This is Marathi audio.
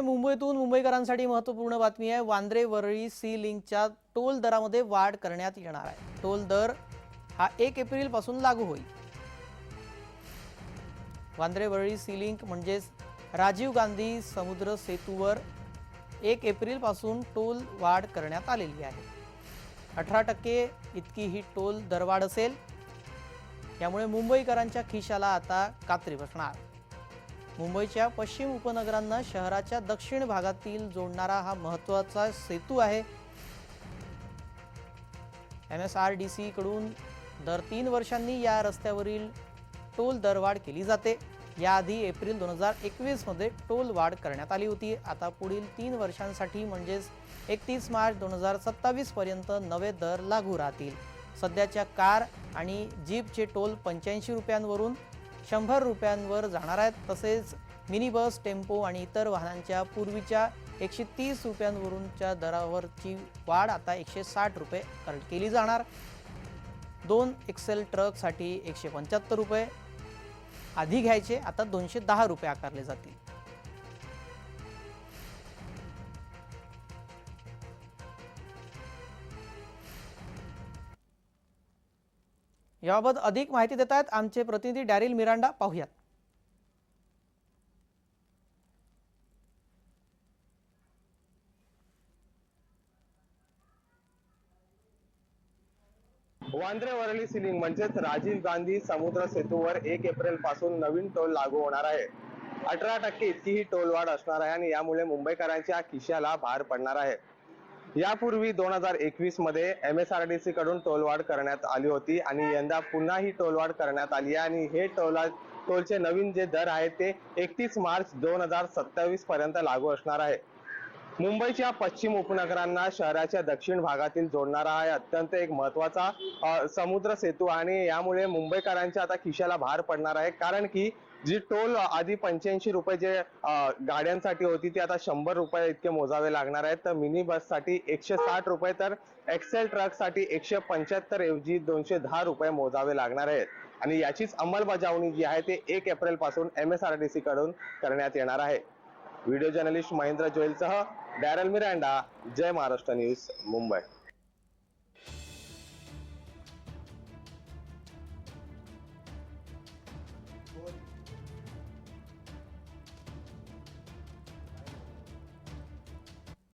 मुंबईतून मुंबईकरांसाठी महत्त्वपूर्ण बातमी आहे. वांद्रे वरळी सी लिंकच्या टोल दरामध्ये वाढ करण्यात येणार आहे. टोल दर हा एक एप्रिलपासून लागू होईल. वांद्रे वरळी सी लिंक म्हणजेच राजीव गांधी समुद्र सेतूवर एक एप्रिलपासून टोल वाढ करण्यात आलेली आहे. अठरा टक्के इतकी ही टोल दरवाढ असेल. यामुळे मुंबईकरांच्या खिशाला आता कात्री बसणार. मुंबईच्या पश्चिम उपनगरांना शहराच्या दक्षिण भागातील जोडणारा हा महत्त्वाचा सेतू आहे. एम एस आर डी सीकडून दर तीन वर्षांनी या रस्त्यावरील टोल दरवाढ केली जाते. याआधी एप्रिल दोन हजार एकवीसमध्ये टोल वाढ करण्यात आली होती. आता पुढील तीन वर्षांसाठी म्हणजेच एकतीस मार्च दोन हजार सत्तावीस पर्यंत नवे दर लागू राहतील. सध्याच्या कार आणि जीपचे टोल पंच्याऐंशी रुपयांवरून शंभर रुपयांवर जाणार आहेत. तसेच मिनी बस टेम्पो आणि इतर वाहनांच्या पूर्वीच्या एकशे तीस रुपयांवरूनच्या दरावरची वाढ आता एकशे साठ रुपये कर- केली जाणार. दोन एक्सेल ट्रकसाठी एकशे पंच्याहत्तर रुपये. आधी घ्यायचे आता दोनशे दहा रुपये आकारले जातील. याबाबत अधिक माहिती देत आहेत आमचे प्रतिनिधी डॅरिल मिरांडा. पाहूयात. वांद्रे वरळी सिलिंग म्हणजेच राजीव गांधी समुद्र सेतूवर एक एप्रिलपासून नवीन टोल लागू होणार आहे. अठरा टक्के इतकी ही टोल वाढ असणार आहे आणि यामुळे मुंबईकरांच्या खिशाला भार पडणार आहे. यापूर्वी दोन हजार एकवीसमध्ये M S R D C कडून टोलवाढ करण्यात आली होती आणि यंदा पुन्हा ही टोलवाढ करण्यात आली आहे आणि हे टोला टोलचे नवीन जे दर आहेत ते एकतीस मार्च दोन हजार सत्तावीस पर्यंत लागू असणार आहे. मुंबईच्या पश्चिम उपनगरांना शहराच्या दक्षिण भागातील जोडणारा हा अत्यंत एक महत्त्वाचा समुद्र सेतू आणि यामुळे मुंबईकरांच्या आता खिशाला भार पडणार आहे. कारण की जी टोल आधी पंच्याऐंशी रुपये जे गाड्यांसाठी होती ती आता शंभर रुपये इतके मोजावे लागणार आहेत. तर मिनी बससाठी एकशे साठ रुपये तर एक्सेल ट्रकसाठी एकशे पंच्याहत्तर ऐवजी दोनशे दहा रुपये मोजावे लागणार आहेत. आणि याचीच अंमलबजावणी जी आहे ते एक एप्रिलपासून M S R T C कडून करण्यात येणार आहे. व्हिडिओ जर्नलिस्ट महेंद्र जोईलसह डॅरल मिरांडा जय महाराष्ट्र न्यूज मुंबई.